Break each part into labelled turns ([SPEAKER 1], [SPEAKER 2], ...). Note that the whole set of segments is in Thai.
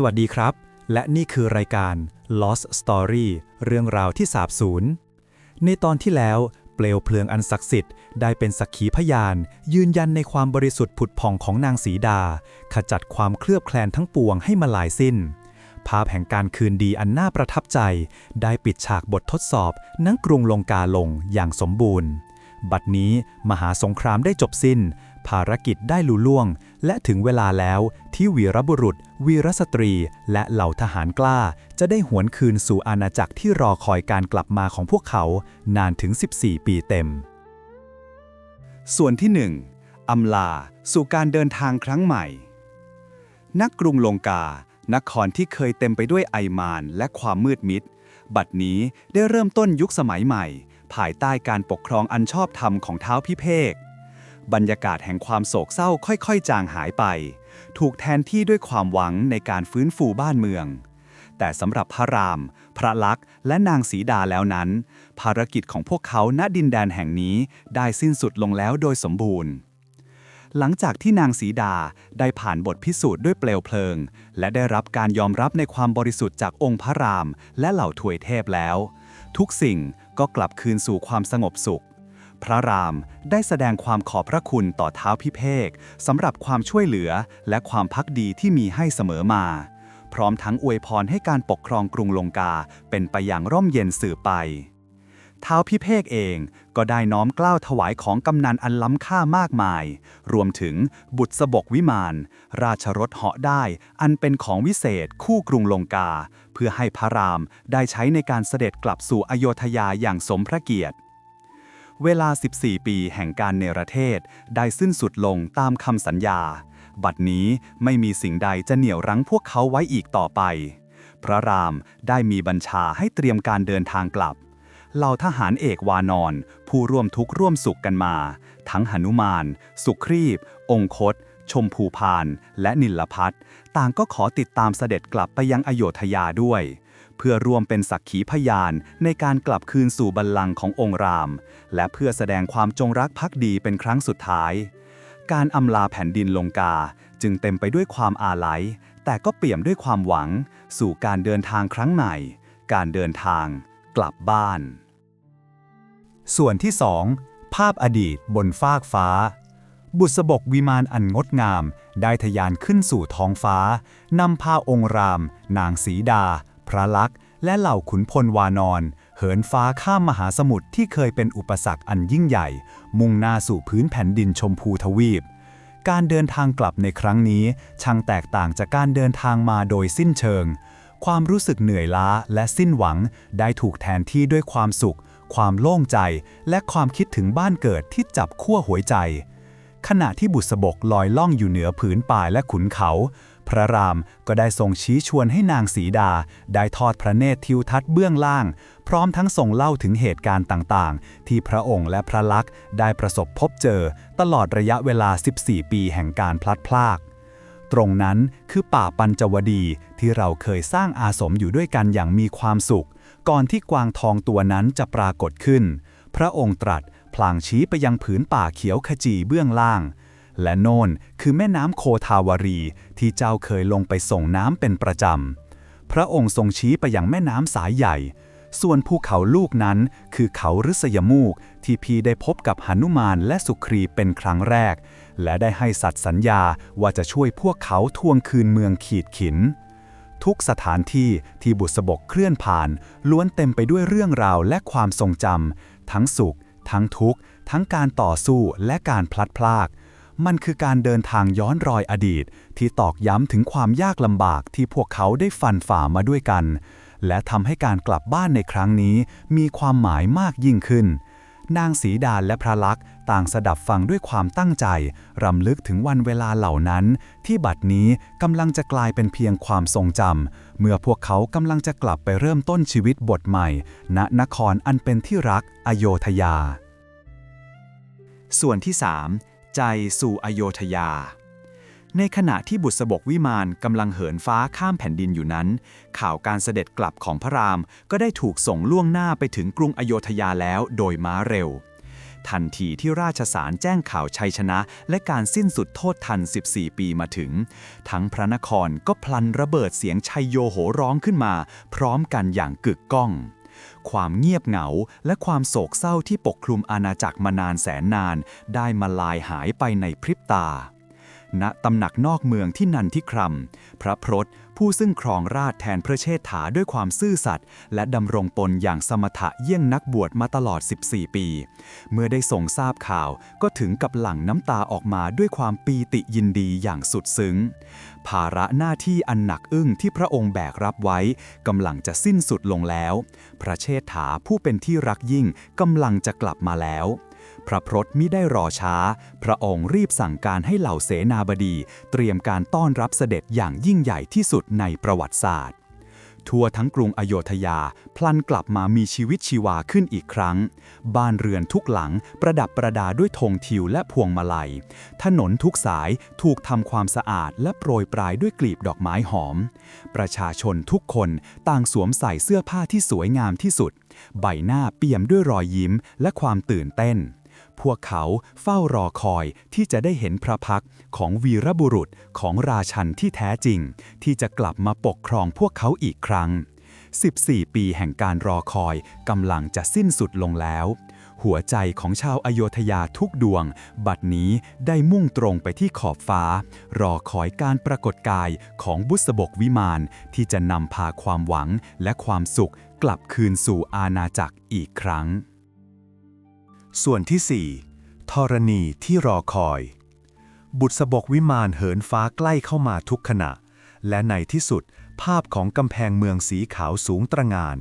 [SPEAKER 1] สวัสดีครับ และนี่คือรายการ Lost Story เรื่องราวที่สาบสูญ ในตอนที่แล้วเปลวเพลิงอันศักดิ์สิทธิ์ได้เป็นสักขีพยาน ยืนยันในความบริสุทธิ์ผุดผ่องของนางสีดา ขจัดความเคลือบแคลนทั้งปวงให้มาลายสิ้น ภาพแห่งการคืนดีอันน่าประทับใจ ได้ปิดฉากบททดสอบนังกรุงลงกาลงอย่างสมบูรณ์ บัดนี้มหาสงครามได้จบสิ้น ภารกิจได้ลุล่วง และถึงเวลาแล้วที่วีรบุรุษ วีรสตรี และเหล่าทหารกล้า จะได้หวนคืนสู่อาณาจักรที่รอคอยการกลับมาของพวกเขา นานถึง 14 ปีเต็ม
[SPEAKER 2] ส่วนที่หนึ่งอำลาสู่การเดินทางครั้งใหม่ นักกรุงลงกา นครที่เคยเต็มไปด้วยไอมานและความมืดมิด บัดนี้ได้เริ่มต้นยุคสมัยใหม่ ภายใต้การปกครองอันชอบธรรมของเท้าพิเภก บรรยากาศแห่งความโศกเศร้าค่อยๆ จางหายไป ถูกแทนที่ด้วยความหวังในการฟื้นฟูบ้านเมือง แต่สำหรับพระราม พระลักษณ์และนางสีดาแล้วนั้น ภารกิจของพวกเขาณดินแดนแห่งนี้ได้สิ้นสุดลงแล้วโดยสมบูรณ์ หลังจากที่นางสีดาได้ผ่านบทพิสูจน์ด้วยเปลวเพลิง และได้รับการยอมรับในความบริสุทธิ์จากองค์พระราม และเหล่าถวยเทพแล้ว ทุกสิ่งก็กลับคืนสู่ความสงบสุข พระรามได้แสดงความขอบพระคุณต่อเท้าพิเภกสำหรับความช่วยเหลือและความพักดีที่มีให้เสมอมา พร้อมทั้งอวยพรให้การปกครองกรุงลงกาเป็นไปอย่างร่มเย็นสืบไปท้าวพิเภกเองก็ได้น้อมกล้าวถวายของกำนันอันล้ำค่ามากมาย รวมถึงบุตรสบกวิมาน ราชรถเหาะได้อันเป็นของวิเศษคู่กรุงลงกา เพื่อให้พระรามได้ใช้ในการเสด็จกลับสู่อโยธยาอย่างสมพระเกียรติ เวลา 14 ปีแห่งการเนรเทศได้สิ้นสุดลงตามคำสัญญา บัดนี้ไม่มีสิ่งใดจะเหนี่ยวรั้งพวกเขาไว้อีกต่อไป พระรามได้มีบัญชาให้เตรียมการเดินทางกลับเหล่าทหารเอกวานอน ผู้ร่วมทุกข์ร่วมสุขกันมา ทั้งหนุมาน สุครีบ องคต ชมพูพาน และนิลพัทต่างก็ขอติดตามเสด็จกลับไปยังอโยธยาด้วย เพื่อร่วมเป็นสักขีพยานในการกลับคืนสู่บัลลังก์ขององค์ราม และเพื่อแสดงความจงรักภักดีเป็นครั้งสุดท้าย การอำลาแผ่นดินลงกาจึงเต็มไปด้วยความอาลัย แต่ก็เปี่ยมด้วยความหวัง สู่การเดินทางครั้งใหม่การเดินทาง กลับบ้าน
[SPEAKER 1] ส่วนที่2ภาพอดีตบนฟากฟ้า บุษบกวิมานอันงดงาม ได้ทะยานขึ้นสู่ท้องฟ้านำพาองค์ราม นางสีดา พระลักษณ์และเหล่าขุนพลวานอนเหินฟ้าข้ามมหาสมุทรที่เคยเป็นอุปสรรคอันยิ่งใหญ่ มุ่งหน้าสู่พื้นแผ่นดินชมพูทวีป การเดินทางกลับในครั้งนี้ช่างแตกต่างจากการเดินทางมาโดยสิ้นเชิง ความรู้สึกเหนื่อยล้าและสิ้นหวัง ได้ถูกแทนที่ด้วยความสุข ความโล่งใจ และความคิดถึงบ้านเกิดที่จับขั้วหัวใจ ขณะที่บุษบกลอยล่องอยู่เหนือผืนป่าและขุนเขา พระรามก็ได้ทรงชี้ชวนให้นางสีดา ได้ทอดพระเนตรทิวทัศน์เบื้องล่าง พร้อมทั้งทรงเล่าถึงเหตุการณ์ต่างๆ ที่พระองค์และพระลักษณ์ได้ประสบพบเจอ ตลอดระยะเวลา 14 ปีแห่งการพลัดพราก ตรงนั้นคือป่าปัญจวดีที่เราเคยสร้างอาสมอยู่ด้วยกันอย่างมีความสุข ก่อนที่กวางทองตัวนั้นจะปรากฏขึ้น พระองค์ตรัสพลางชี้ไปยังผืนป่าเขียวขจีเบื้องล่าง และโน่นคือแม่น้ำโคทาวารี ที่เจ้าเคยลงไปส่งน้ำเป็นประจำ พระองค์ทรงชี้ไปยังแม่น้ำสายใหญ่ ส่วนภูเขาลูกนั้นคือเขาฤษยมูกที่พีได้พบกับหนุมานและสุครีเป็นครั้งแรก และได้ให้สัตย์สัญญาว่าจะช่วยพวกเขาทวงคืนเมืองขีดขิน ทุกสถานที่ที่บุษบกเคลื่อนผ่าน ล้วนเต็มไปด้วยเรื่องราวและความทรงจำทั้งสุข ทั้งทุกข์ ทั้งการต่อสู้และการพลัดพราก มันคือการเดินทางย้อนรอยอดีต ที่ตอกย้ำถึงความยากลำบากที่พวกเขาได้ฟันฝ่ามาด้วยกัน และทำให้การกลับบ้านในครั้งนี้มีความหมายมากยิ่งขึ้น นางสีดาและพระลักษ์ต่างสดับฟังด้วยความตั้งใจ รำลึกถึงวันเวลาเหล่านั้น ที่บัดนี้กำลังจะกลายเป็นเพียงความทรงจำเมื่อพวกเขากำลังจะกลับไปเริ่มต้นชีวิตบทใหม่ ณนครอันเป็นที่รักอโยธยา
[SPEAKER 2] ส่วนที่ 3 ใจสู่อโยธยา ในขณะที่บุษบกวิมานกำลังเหินฟ้าข้ามแผ่นดินอยู่นั้น ข่าวการเสด็จกลับของพระรามก็ได้ถูกส่งล่วงหน้าไปถึงกรุงอโยธยาแล้วโดยม้าเร็ว ทันทีที่ราชสารแจ้งข่าวชัยชนะ และการสิ้นสุดโทษทัน 14 ปีมาถึง ทั้งพระนครก็พลันระเบิดเสียงชัยโยโหร้องขึ้นมา พร้อมกันอย่างกึกก้อง ความเงียบเหงาและความโศกเศร้าที่ปกคลุมอาณาจักรมานานแสนนาน ได้มาลายหายไปในพริบตา ณตำหนักนอกเมืองที่นันทิครัมพระพรต ผู้ซึ่งครองราชแทนพระเชษฐาด้วยความซื่อสัตย์และดำรงตนอย่างสมถะเยี่ยงนักบวชมาตลอด 14 ปี เมื่อได้ทรงทราบข่าวก็ถึงกับหลั่งน้ำตาออกมาด้วยความปีติยินดีอย่างสุดซึ้ง ภาระหน้าที่อันหนักอึ้งที่พระองค์แบกรับไว้กำลังจะสิ้นสุดลงแล้ว พระเชษฐาผู้เป็นที่รักยิ่งกำลังจะกลับมาแล้ว พระพรตมิได้รอช้า พระองค์รีบสั่งการให้เหล่าเสนาบดี เตรียมการต้อนรับเสด็จอย่างยิ่งใหญ่ที่สุดในประวัติศาสตร์ ทั่วทั้งกรุงอโยธยา พลันกลับมามีชีวิตชีวาขึ้นอีกครั้ง บ้านเรือนทุกหลังประดับประดาด้วยธงทิวและพวงมาลัย ถนนทุกสายถูกทำความสะอาดและโปรยปลายด้วยกลีบดอกไม้หอม ประชาชนทุกคนต่างสวมใส่เสื้อผ้าที่สวยงามที่สุด ใบหน้าเปี่ยมด้วยรอยยิ้มและความตื่นเต้น พวกเขาเฝ้ารอคอยที่จะได้เห็นพระพักของวีรบุรุษของราชันที่แท้จริง ที่จะกลับมาปกครองพวกเขาอีกครั้ง 14 ปีแห่งการรอคอยกำลังจะสิ้นสุดลงแล้ว หัวใจของชาวอโยธยาทุกดวง บัดนี้ได้มุ่งตรงไปที่ขอบฟ้า รอคอยการปรากฏกายของบุษบกวิมานที่จะนำพาความหวังและความสุขกลับคืนสู่อาณาจักรอีกครั้ง
[SPEAKER 1] ส่วนที่ 4 ธรณีที่รอคอย บุษบกวิมานเหินฟ้าใกล้เข้ามาทุกขณะ และในที่สุดภาพของกำแพงเมืองสีขาวสูงตระงาน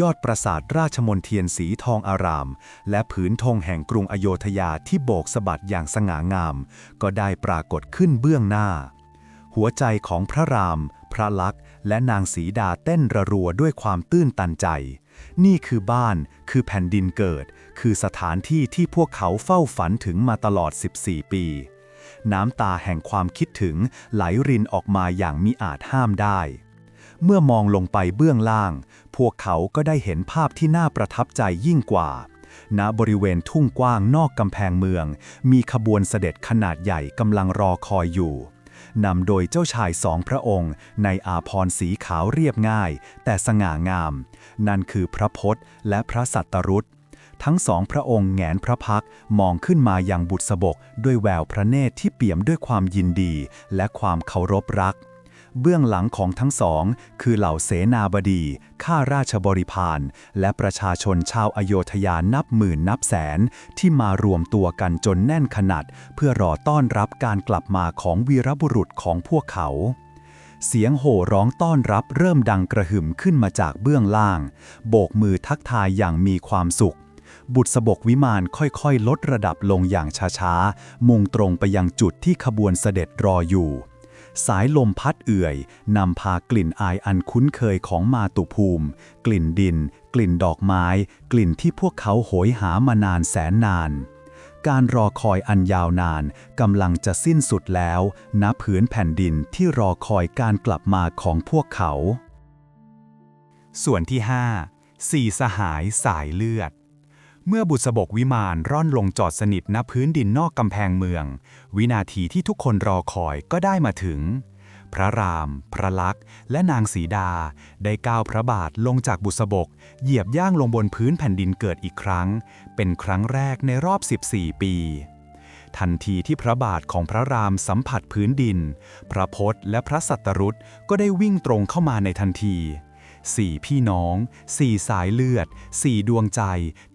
[SPEAKER 1] ยอดปราสาทราชมนเทียนสีทองอาราม และผืนธงแห่งกรุงอโยธยาที่โบกสะบัดอย่างสง่างาม ก็ได้ปรากฏขึ้นเบื้องหน้า หัวใจของพระราม พระลักษณ์และนางสีดาเต้นระรัวด้วยความตื้นตันใจ นี่คือบ้าน คือแผ่นดินเกิด คือสถานที่ที่พวกเขาเฝ้าฝันถึงมาตลอด 14 ปี น้ำตาแห่งความคิดถึงไหลรินออกมาอย่างมิอาจห้ามได้ เมื่อมองลงไปเบื้องล่าง พวกเขาก็ได้เห็นภาพที่น่าประทับใจยิ่งกว่าณบริเวณทุ่งกว้างนอกกำแพงเมือง มีขบวนเสด็จขนาดใหญ่กำลังรอคอยอยู่ นำโดยเจ้าชายสองพระองค์ ในอาพรณ์สีขาวเรียบง่าย แต่สง่างาม นั่นคือพระพศและพระสัตตรุษทั้งสองพระองค์แงนพระพักมองขึ้นมาอย่างบุษบก ด้วยแววพระเนตรที่เปี่ยมด้วยความยินดี และความเคารพรัก เบื้องหลังของทั้งสอง คือเหล่าเสนาบดี ข้าราชบริพาร และประชาชนชาวอโยธยานับหมื่นนับแสน ที่มารวมตัวกันจนแน่นขนาด เพื่อรอต้อนรับการกลับมาของวีรบุรุษของพวกเขา เสียงโห่ร้องต้อนรับเริ่มดังกระหึ่มขึ้นมาจากเบื้องล่าง โบกมือทักทายอย่างมีความสุขบุษบกวิมานค่อยๆ ลดระดับลงอย่างช้าๆ มุ่งตรงไปยังจุดที่ขบวนเสด็จรออยู่ สายลมพัดเอื่อย นำพากลิ่นอายอันคุ้นเคยของมาตุภูมิ กลิ่นดิน กลิ่นดอกไม้ กลิ่นที่พวกเขาโหยหามานานแสนนาน การรอคอยอันยาวนานกำลังจะสิ้นสุดแล้วณผืนแผ่นดินที่รอคอยการกลับมาของพวกเขา ส่วนที่ 5. สี่สหายสายเลือด เมื่อบุษบกวิมานร่อนลงจอดสนิทณพื้นดินนอกกำแพงเมือง วินาทีที่ทุกคนรอคอยก็ได้มาถึง พระราม พระลักษณ์และนางสีดา ได้ก้าวพระบาทลงจากบุษบก เหยียบย่างลงบนพื้นแผ่นดินเกิดอีกครั้ง เป็นครั้งแรกในรอบ 14 ปีทันทีที่พระบาทของพระรามสัมผัสพื้นดิน พระพศและพระสัตตรุษก็ได้วิ่งตรงเข้ามาในทันที สี่พี่น้องสี่สายเลือดสี่ดวงใจ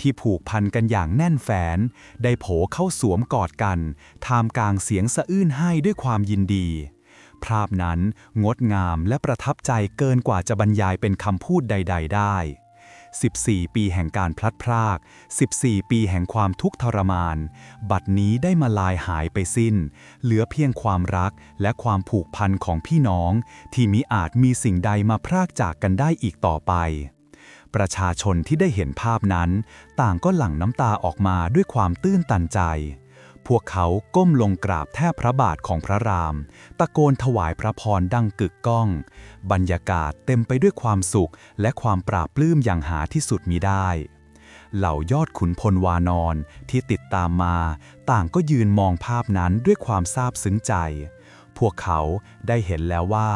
[SPEAKER 1] ที่ผูกพันกันอย่างแน่นแฟน ได้โผเข้าสวมกอดกันท่ามกลางเสียงสะอื้นให้ด้วยความยินดี ภาพนั้นงดงามและประทับใจเกินกว่าจะบรรยายเป็นคำพูดใด ๆ ได้ 14 ปีแห่งการพลัดพราก 14 ปีแห่งความทุกข์ทรมาน บัดนี้ได้มาลายหายไปสิ้น เหลือเพียงความรักและความผูกพันของพี่น้อง ที่มิอาจมีสิ่งใดมาพรากจากกันได้อีกต่อไป ประชาชนที่ได้เห็นภาพนั้น ต่างก็หลั่งน้ำตาออกมาด้วยความตื้นตันใจ พวกเขาก้มลงกราบแทบพระบาทของพระราม ตะโกนถวายพระพรดังกึกก้อง บรรยากาศเต็มไปด้วยความสุขและความปราบปลื้มอย่างหาที่สุดมิได้ เหล่ายอดขุนพลวานอนที่ติดตามมา ต่างก็ยืนมองภาพนั้นด้วยความซาบซึ้งใจ พวกเขาได้เห็นแล้วว่า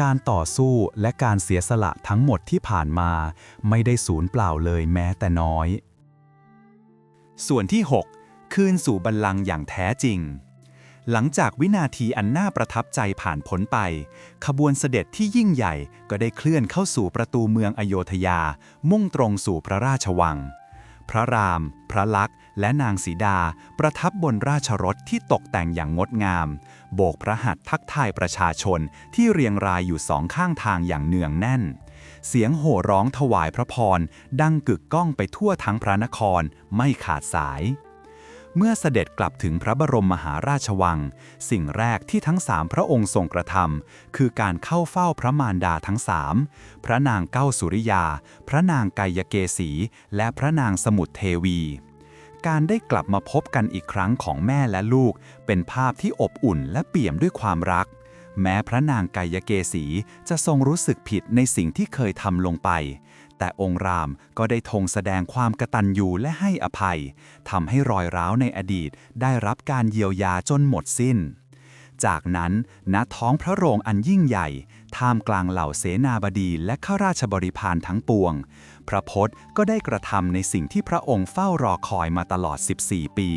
[SPEAKER 1] การต่อสู้และการเสียสละทั้งหมดที่ผ่านมา ไม่ได้สูญเปล่าเลยแม้แต่น้อย ส่วนที่ 6 คืนสู่บัลลังก์อย่างแท้จริง หลังจากวินาทีอันน่าประทับใจผ่านพ้นไป ขบวนเสด็จที่ยิ่งใหญ่ก็ได้เคลื่อนเข้าสู่ประตูเมืองอโยธยา มุ่งตรงสู่พระราชวัง พระราม พระลักษณ์ และนางสีดา ประทับบนราชรถที่ตกแต่งอย่างงดงาม โบกพระหัตถ์ทักทายประชาชนที่เรียงรายอยู่สองข้างทางอย่างเนืองแน่นเสียงโห่ร้องถวายพระพร ดังกึกก้องไปทั่วทั้งพระนครไม่ขาดสาย เมื่อเสด็จกลับถึงพระบรมมหาราชวัง สิ่งแรกที่ทั้งสามพระองค์ทรงกระทำคือการเข้าเฝ้าพระมารดาทั้งสามพระนางเก้าสุริยา พระนางไกยเกษี และพระนางสมุทรเทวี การได้กลับมาพบกันอีกครั้งของแม่และลูก เป็นภาพที่อบอุ่นและเปี่ยมด้วยความรัก แม้พระนางไกยเกษีจะทรงรู้สึกผิดในสิ่งที่เคยทำลงไป แต่องค์รามก็ได้ทงแสดงความกตัญญูและให้อภัยทำให้รอยร้าวในอดีตได้รับการเยียวยาจนหมดสิ้น จากนั้นณท้องพระโรงอันยิ่งใหญ่ ท่ามกลางเหล่าเสนาบดีและข้าราชบริพารทั้งปวง พระพศก็ได้กระทำในสิ่งที่พระองค์เฝ้ารอคอยมาตลอด 14 ปี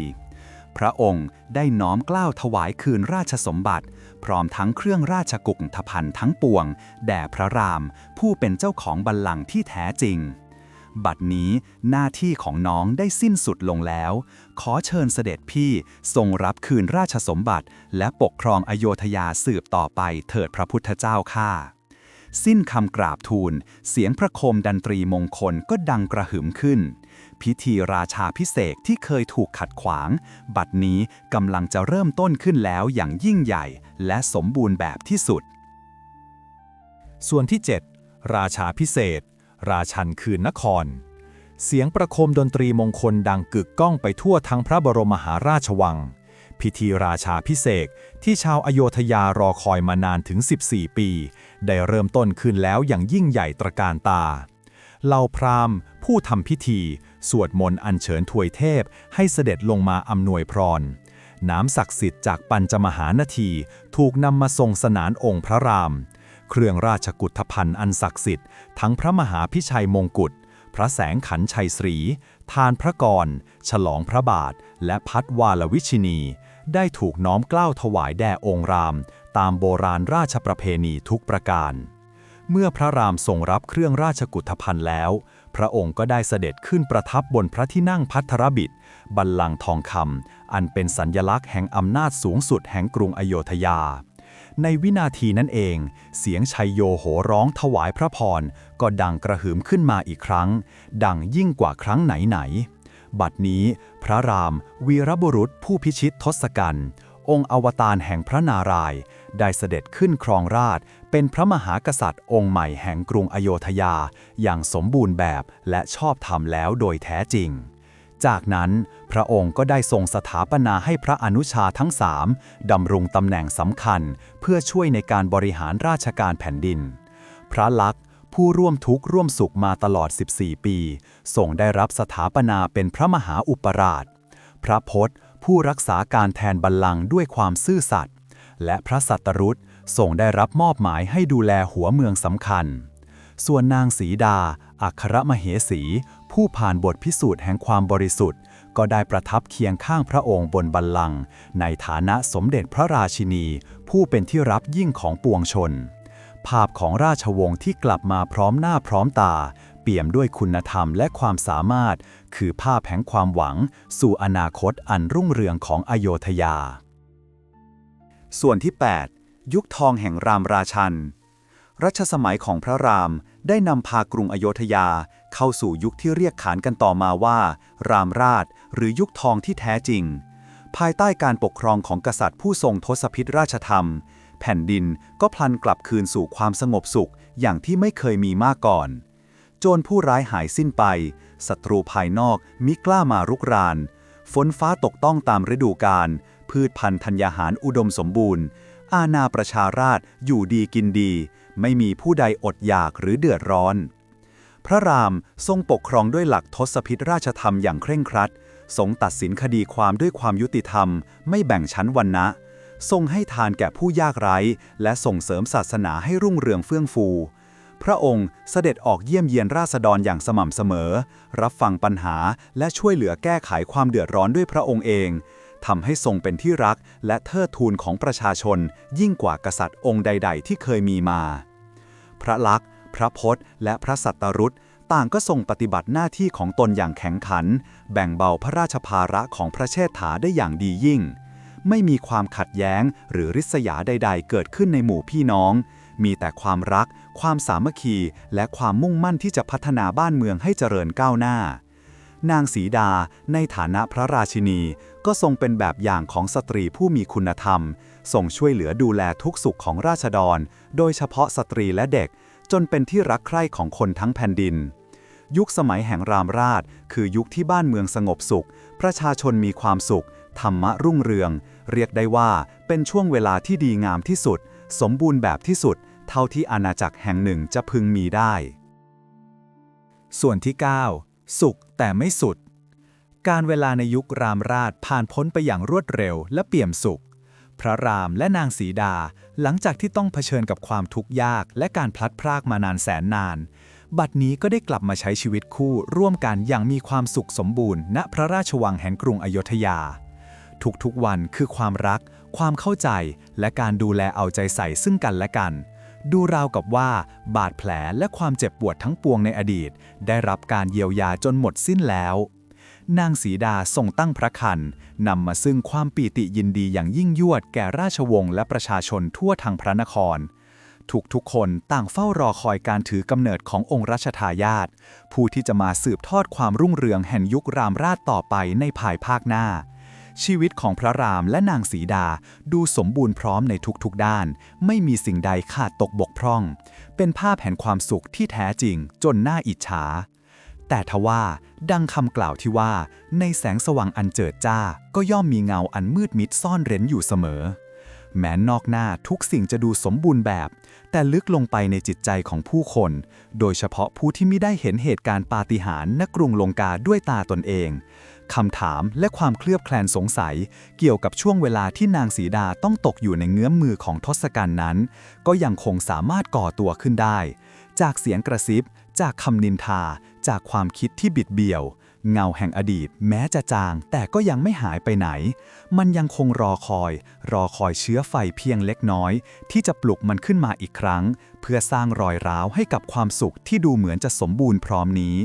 [SPEAKER 1] พระองค์ได้น้อมกล้าวถวายคืนราชสมบัติ พร้อมทั้งเครื่องราชกุกทพันธ์ทั้งปวง แด่พระราม ผู้เป็นเจ้าของบัลลังก์ที่แท้จริง บัดนี้หน้าที่ของน้องได้สิ้นสุดลงแล้ว ขอเชิญเสด็จพี่ทรงรับคืนราชสมบัติ และปกครองอโยธยาสืบต่อไปเถิดพระพุทธเจ้าข้าสิ้นคำกราบทูล เสียงพระโคมดันตรีมงคลก็ดังกระหึ่มขึ้น พิธีราชาพิเศษที่เคยถูกขัดขวาง บัดนี้กำลังจะเริ่มต้นขึ้นแล้วอย่างยิ่งใหญ่ และสมบูรณ์แบบที่สุด ส่วนที่ 7 ราชาพิเศษ ราชันคืนนคร เสียงประโคมดนตรีมงคลดังกึกก้องไปทั่วทั้งพระบรมมหาราชวัง พิธีราชาพิเศษที่ชาวอโยธยารอคอยมานานถึง 14 ปี ได้เริ่มต้นขึ้นแล้วอย่างยิ่งใหญ่ตระการตาเหล่าพราหมณ์ ผู้ทำพิธี สวดมนต์อัญเชิญถวยเทพ ให้เสด็จลงมาอำนวยพร น้ำศักดิ์สิทธิ์จากปัญจมหานาที ถูกนำมาทรงสนานองค์พระราม เครื่องราชกุฏภัณฑ์อันศักดิ์สิทธิ์ทั้งพระมหาพิชัยมงกุฎพระแสงขันชัยศรี ทานพระกร ฉลองพระบาท และพัดวาลวิชินี ได้ถูกน้อมเกล้าวถวายแด่องค์ราม ตามโบราณราชประเพณีทุกประการ เมื่อพระรามทรงรับเครื่องราชกุฏภัณฑ์แล้ว พระองค์ก็ได้เสด็จขึ้นประทับบนพระที่นั่งพัทรบิดบัลลังก์ทองคำอันเป็นสัญญลักษณ์แห่งอำนาจสูงสุดแห่งกรุงอโยธยา ในวินาทีนั้นเอง เสียงชัยโยโหร้องถวายพระพร ก็ดังกระหึ่มขึ้นมาอีกครั้ง ดังยิ่งกว่าครั้งไหนๆบัดนี้พระราม วีรบุรุษผู้พิชิตทศกัณฐ์องค์อวตารแห่งพระนารายณ์ได้เสด็จขึ้นครองราช เป็นพระมหากษัตริย์องค์ใหม่แห่งกรุงอโยธยาอย่างสมบูรณ์แบบและชอบธรรมแล้วโดยแท้จริง จากนั้นพระองค์ก็ได้ทรงสถาปนาให้พระอนุชาทั้งสามดำรงตำแหน่งสำคัญ เพื่อช่วยในการบริหารราชการแผ่นดิน พระลักษ์ผู้ร่วมทุกข์ร่วมสุขมาตลอด 14 ปีทรงได้รับสถาปนาเป็นพระมหาอุปราช พระพศผู้รักษาการแทนบัลลังก์ด้วยความซื่อสัตย์ และพระสัตตรุษ ทรงได้รับมอบหมายให้ดูแลหัวเมืองสำคัญ ส่วนนางสีดา อัครมเหสี ผู้ผ่านบทพิสูจน์แห่งความบริสุทธิ์ ก็ได้ประทับเคียงข้างพระองค์บนบัลลังก์ในฐานะสมเด็จพระราชินี ผู้เป็นที่รับยิ่งของปวงชน ภาพของราชวงศ์ที่กลับมาพร้อมหน้าพร้อมตา เปี่ยมด้วยคุณธรรมและความสามารถ คือภาพแห่งความหวัง สู่อนาคตอันรุ่งเรืองของอโยธยา ส่วนที่ 8 ยุคทองแห่งรามราชัน รัชสมัยของพระรามได้นำพากรุงอโยธยาเข้าสู่ยุคที่เรียกขานกันต่อมาว่า รามราช หรือยุคทองที่แท้จริง ภายใต้การปกครองของกษัตริย์ผู้ทรงทศพิธราชธรรม แผ่นดินก็พลันกลับคืนสู่ความสงบสุขอย่างที่ไม่เคยมีมาก่อน โจรผู้ร้ายหายสิ้นไปศัตรูภายนอกมิกล้ามารุกราน ฝนฟ้าตกต้องตามฤดูกาลพืชพันธุ์ธัญญาหารอุดมสมบูรณ์ อาณาประชาราชอยู่ดีกินดี ไม่มีผู้ใดอดอยากหรือเดือดร้อน พระรามทรงปกครองด้วยหลักทศพิธราชธรรมอย่างเคร่งครัด ทรงตัดสินคดีความด้วยความยุติธรรม ไม่แบ่งชั้นวรรณะ ทรงให้ทานแก่ผู้ยากไร้ และส่งเสริมศาสนาให้รุ่งเรืองเฟื่องฟู พระองค์เสด็จออกเยี่ยมเยียนราษฎรอย่างสม่ำเสมอ รับฟังปัญหาและช่วยเหลือแก้ไขความเดือดร้อนด้วยพระองค์เอง ทำให้ทรงเป็นที่รักและเทิดทูนของประชาชน ยิ่งกว่ากษัตริย์องค์ใด ๆ ที่เคยมีมา พระลักษณ์ พระพจน์ และพระสัตตรุษต่างก็ทรงปฏิบัติหน้าที่ของตนอย่างแข็งขัน แบ่งเบาพระราชภาระของพระเชษฐาได้อย่างดียิ่ง ไม่มีความขัดแย้งหรือริษยาใด ๆ เกิดขึ้นในหมู่พี่น้อง มีแต่ความรัก ความสามัคคี และความมุ่งมั่นที่จะพัฒนาบ้านเมืองให้เจริญก้าวหน้านางสีดาในฐานะพระราชินี ก็ทรงเป็นแบบอย่างของสตรีผู้มีคุณธรรม ทรงช่วยเหลือดูแลทุกสุขของราษฎร โดยเฉพาะสตรีและเด็ก จนเป็นที่รักใคร่ของคนทั้งแผ่นดิน ยุคสมัยแห่งรามราช คือยุคที่บ้านเมืองสงบสุข ประชาชนมีความสุข ธรรมะรุ่งเรือง เรียกได้ว่าเป็นช่วงเวลาที่ดีงามที่สุด สมบูรณ์แบบที่สุด เท่าที่อาณาจักรแห่งหนึ่งจะพึงมีได้
[SPEAKER 2] ส่วนที่ 9 สุขแต่ไม่สุด การเวลาในยุครามราชผ่านพ้นไปอย่างรวดเร็วและเปี่ยมสุข พระรามและนางสีดา หลังจากที่ต้องเผชิญกับความทุกข์ยาก และการพลัดพรากมานานแสนนาน บัดนี้ก็ได้กลับมาใช้ชีวิตคู่ร่วมกันอย่างมีความสุขสมบูรณ์ ณพระราชวังแห่งกรุงอโยธยา ทุกๆวันคือความรัก ความเข้าใจ และการดูแลเอาใจใส่ซึ่งกันและกันดูราวกับว่าบาดแผลและความเจ็บปวดทั้งปวงในอดีต ได้รับการเยียวยาจนหมดสิ้นแล้ว นางสีดาทรงตั้งพระคันนำมาซึ่งความปีติยินดีอย่างยิ่งยวดแก่ราชวงศ์และประชาชนทั่วทางพระนคร ทุกๆคนต่างเฝ้ารอคอยการถือกำเนิดขององค์รัชทายาทผู้ที่จะมาสืบทอดความรุ่งเรืองแห่งยุครามราชต่อไปในภายภาคหน้า ชีวิตของพระรามและนางสีดาดูสมบูรณ์พร้อมในทุกๆด้าน ไม่มีสิ่งใดขาดตกบกพร่อง เป็นภาพแห่งความสุขที่แท้จริงจนน่าอิจฉา แต่ทว่าดังคำกล่าวที่ว่า ในแสงสว่างอันเจิดจ้า ก็ย่อมมีเงาอันมืดมิดซ่อนเร้นอยู่เสมอ แม้นอกหน้าทุกสิ่งจะดูสมบูรณ์แบบ แต่ลึกลงไปในจิตใจของผู้คน โดยเฉพาะผู้ที่ไม่ได้เห็นเหตุการณ์ปาฏิหาริย์ณกรุงลงกาด้วยตาตนเองคำถามและความเคลือบแคลนสงสัย เกี่ยวกับช่วงเวลาที่นางสีดาต้องตกอยู่ในเงื้อมมือของทศกัณฐ์นั้น ก็ยังคงสามารถก่อตัวขึ้นได้ จากเสียงกระซิบ จากคำนินทา จากความคิดที่บิดเบี้ยว เงาแห่งอดีตแม้จะจาง แต่ก็ยังไม่หายไปไหน มันยังคงรอคอย รอคอยเชื้อไฟเพียงเล็กน้อย ที่จะปลุกมันขึ้นมาอีกครั้ง เพื่อสร้างรอยร้าวให้กับความสุขที่ดูเหมือนจะสมบูรณ์พร้อมนี้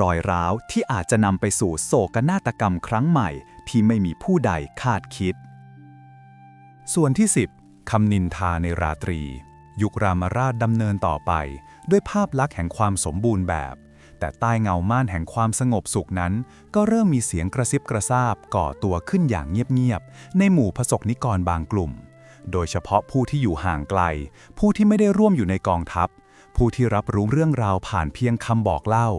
[SPEAKER 2] รอยร้าวที่อาจจะนำไปสู่โศกนาฏกรรมครั้งใหม่ ที่ไม่มีผู้ใดคาดคิด ส่วนที่ 10คำนินทาในราตรียุครามราชดำเนินต่อไป ด้วยภาพลักษณ์แห่งความสมบูรณ์แบบ แต่ใต้เงาม่านแห่งความสงบสุขนั้น ก็เริ่มมีเสียงกระซิบกระซาบก่อตัวขึ้นอย่างเงียบๆในหมู่พระสกนิกรบางกลุ่ม โดยเฉพาะผู้ที่อยู่ห่างไกล ผู้ที่ไม่ได้ร่วมอยู่ในกองทัพ ผู้ที่รับรู้เรื่องราวผ่านเพียงคำบอกเล่า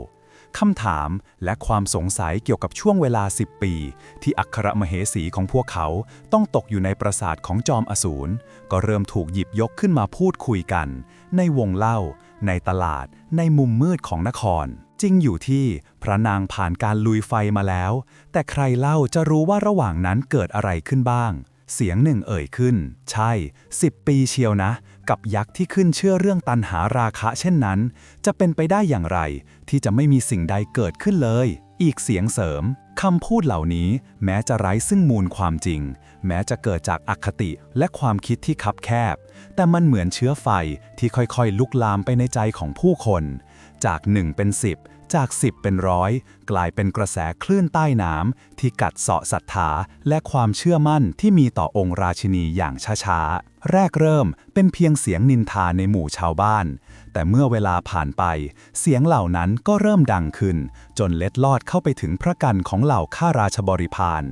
[SPEAKER 2] คำถามและความสงสัยเกี่ยวกับช่วงเวลา 10 ปี ที่อัครมเหสีของพวกเขาต้องตกอยู่ในปราสาทของจอมอสูรก็เริ่มถูกหยิบยกขึ้นมาพูดคุยกัน ในวงเล่า ในตลาด ในมุมมืดของนคร จริงอยู่ที่พระนางผ่านการลุยไฟมาแล้ว แต่ใครเล่าจะรู้ว่าระหว่างนั้นเกิดอะไรขึ้นบ้าง เสียงหนึ่งเอ่ยขึ้น ใช่10ปีเชียวนะ กับยักษ์ที่ขึ้นเชื่อเรื่องตันหาราคะเช่นนั้น จะเป็นไปได้อย่างไร ที่จะไม่มีสิ่งใดเกิดขึ้นเลย อีกเสียงเสริมคำพูดเหล่านี้แม้จะไร้ซึ่งมูลความจริง แม้จะเกิดจากอคติและความคิดที่คับแคบ แต่มันเหมือนเชื้อไฟที่ค่อยๆ ลุกลามไปในใจของผู้คน จากหนึ่งเป็นสิบจาก 10 เป็นร้อยกลายเป็นกระแสคลื่นใต้น้ำที่กัดเสาะศรัทธาและความเชื่อมั่นที่มีต่อองค์ราชินีอย่างช้าๆ แรกเริ่มเป็นเพียงเสียงนินทาในหมู่ชาวบ้าน แต่เมื่อเวลาผ่านไป เสียงเหล่านั้นก็เริ่มดังขึ้น จนเล็ดลอดเข้าไปถึงพระกันของเหล่าข้าราชบริพาร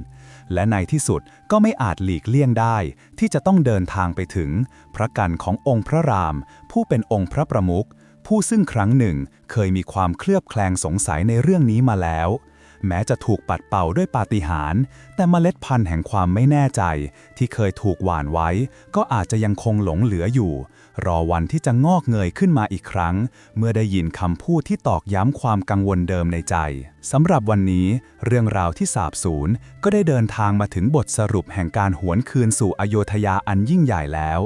[SPEAKER 2] และในที่สุดก็ไม่อาจหลีกเลี่ยงได้ ที่จะต้องเดินทางไปถึง พระกันขององค์พระราม ผู้เป็นองค์พระประมุข ผู้ซึ่งครั้งหนึ่งเคยมีความเคลือบแคลงสงสัยในเรื่องนี้มาแล้ว
[SPEAKER 1] แม้จะถูกปัดเป่าด้วยปาฏิหาริย์แต่เมล็ดพันธุ์แห่งความไม่แน่ใจ ที่เคยถูกหว่านไว้ ก็อาจจะยังคงหลงเหลืออยู่ รอวันที่จะงอกเงยขึ้นมาอีกครั้ง เมื่อได้ยินคำพูดที่ตอกย้ำความกังวลเดิมในใจสำหรับวันนี้ เรื่องราวที่สาบสูญก็ได้เดินทางมาถึงบทสรุปแห่งการหวนคืนสู่อโยธยาอันยิ่งใหญ่แล้ว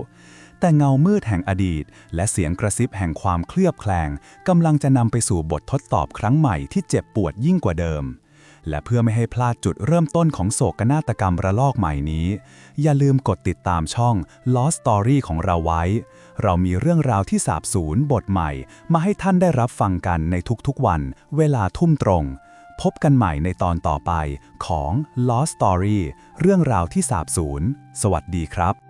[SPEAKER 1] แต่เงามืดแห่งอดีต และเสียงกระซิบแห่งความเคลือบแคลงกำลังจะนำไปสู่บททดตอบครั้งใหม่ที่เจ็บปวดยิ่งกว่าเดิม และเพื่อไม่ให้พลาดจุดเริ่มต้นของโศกนาฏกรรมระลอกใหม่นี้ อย่าลืมกดติดตามช่อง Lost Story ของเราไว้ เรามีเรื่องราวที่สาบสูญบทใหม่ มาให้ท่านได้รับฟังกันในทุกๆวัน เวลาทุ่มตรง พบกันใหม่ในตอนต่อไปของ Lost Story เรื่องราวที่สาบสูญสวัสดีครับ